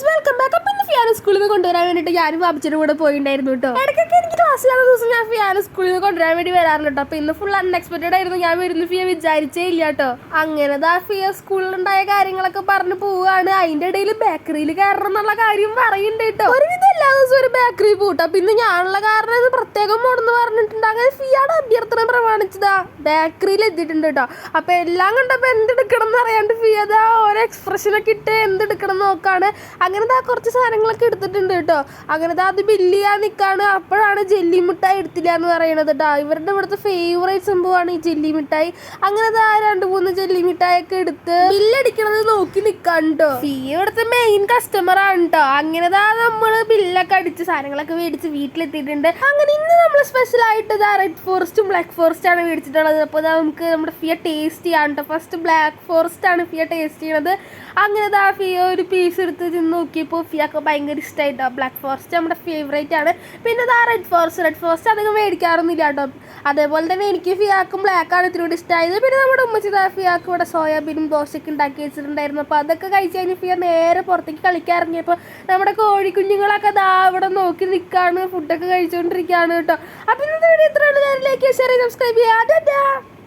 Guys welcome back അപ്പം ഇന്ന് ഫിയാന സ്കൂളിൽ നിന്ന് കൊണ്ടുവരാൻ വേണ്ടിട്ട് ഞാനും ബാബിച്ചിന്റെ കൂടെ പോയിണ്ടായിരുന്നു കേട്ടോ ഇടയ്ക്കൊക്കെ എനിക്ക് ക്ലാസ്സിലാത്ത ദിവസം ഞാൻ ഫിയാന സ്കൂളിൽ നിന്ന് കൊണ്ടുവരാൻ വേണ്ടി വരാറുണ്ട് കേട്ടോ അപ്പൊ ഇന്ന് ഫുൾ അൺഎക്സ്പെക്ടഡ് ആയിരുന്നു. ഞാൻ വരുന്ന ഫിയ വിചാരിച്ചേ ഇല്ല കേട്ടോ അങ്ങനെ ദാ ഫിയ സ്കൂളിലുണ്ടായ കാര്യങ്ങളൊക്കെ പറഞ്ഞു പോവുകയാണ്. അതിന്റെ ഇടയിൽ ബേക്കറിയിൽ കയറണം എന്നുള്ള കാര്യം പറയുന്നുണ്ട് കേട്ടോ ഒരുവിധം എല്ലാ ദിവസവും ഒരു ബേക്കറി പോട്ടോ. അപ്പൊ ഇന്ന് ഞാനുള്ള കാരണം പ്രത്യേകം മോഡെന്ന് പറഞ്ഞിട്ടുണ്ട് അങ്ങനെ ഫിയാടെ അഭ്യർത്ഥന പ്രമാണിച്ചതാ. ബേക്കറിയിൽ എത്തിയിട്ടുണ്ട് കേട്ടോ അപ്പോൾ എല്ലാം കണ്ടപ്പോൾ എന്തെടുക്കണം എന്ന് അറിയാണ്ട് ഫിയത ഓരോ എക്സ്പ്രഷനൊക്കെ ഇട്ട് എന്തെടുക്കണം നോക്കാണ്. അങ്ങനത്തെ കുറച്ച് സാധനങ്ങളൊക്കെ എടുത്തിട്ടുണ്ട് കേട്ടോ അങ്ങനത്തെ അത് ബില്ല് ചെയ്യാൻ നിൽക്കാണ് അപ്പോഴാണ് ജെല്ലി മിഠായി എടുത്തില്ല എന്ന് പറയണത് കേട്ടോ ഇവരുടെ ഇവിടുത്തെ ഫേവറേറ്റ് സംഭവമാണ് ഈ ജെല്ലി മിഠായി. അങ്ങനത്തെ രണ്ട് മൂന്ന് ജെല്ലി മിഠായിയൊക്കെ എടുത്ത് ബില്ലടിക്കണത് നോക്കി നിൽക്കാണ്ടോ ഫീ ഇവിടുത്തെ മെയിൻ കസ്റ്റമർ ആണ് കേട്ടോ അങ്ങനത്തെ നമ്മൾ ബില്ലൊക്കെ അടിച്ച് സാധനങ്ങളൊക്കെ മേടിച്ച് വീട്ടിലെത്തിയിട്ടുണ്ട്. അങ്ങനെ ഇന്ന് നമ്മൾ സ്പെഷ്യൽ ആയിട്ട് ദാ റെഡ് ഫോറസ്റ്റും ബ്ലാക്ക് ഫോറസ്റ്റ് ആണ് മേടിച്ചിട്ടുള്ളത് അപ്പോൾ നമുക്ക് നമ്മുടെ ഫിയ ടേസ്റ്റ് ചെയ്യാൻ കേട്ടോ ഫസ്റ്റ് ബ്ലാക്ക് ഫോറസ്റ്റ് ആണ് ഫിയ ടേസ്റ്റ് ചെയ്യണത്. അങ്ങനെ ആ ഫിയ ഒരു പീസ് എടുത്ത് തിന്ന് നോക്കിയപ്പോൾ ഫിയൊക്കെ ഭയങ്കര ഇഷ്ടമായിട്ടോ ബ്ലാക്ക് ഫോറസ്റ്റ് നമ്മുടെ ഫേവറേറ്റ് ആണ്. പിന്നെ ദാ റെഡ് ഫോറസ്റ്റ് റെഡ് ഫോറസ്റ്റ് അധികം മേടിക്കാറൊന്നുമില്ല കേട്ടോ അതേപോലെ തന്നെ എനിക്ക് ഫിയാക്കും ബ്ലാക്ക് ആണ് ഇത്തിരി കൂടി ഇഷ്ടമായത് പിന്നെ നമ്മുടെ ഉമ്മച്ചി ദാ ഫിയാക്ക് ഇവിടെ സോയാബീനും ദോശയൊക്കെ ഉണ്ടാക്കി വെച്ചിട്ടുണ്ടായിരുന്നു. അപ്പോൾ അതൊക്കെ കഴിച്ച് കഴിഞ്ഞ് ഫിയ നേരെ പുറത്തേക്ക് കളിക്കാൻ ഇറങ്ങിയപ്പോൾ നമ്മുടെ കോഴിക്കുഞ്ഞുങ്ങളൊക്കെ ദാ ഇവിടെ നോക്കി നിൽക്കുകയാണ് ഫുഡൊക്കെ കഴിച്ചുകൊണ്ടിരിക്കുകയാണ് കേട്ടോ. അപ്പോൾ ഇന്നത്തെ വീഡിയോ ഇത്രയാണ് ഞാൻ ലൈക്ക് ഷെയർ സബ്സ്ക്രൈബ് ചെയ്യാം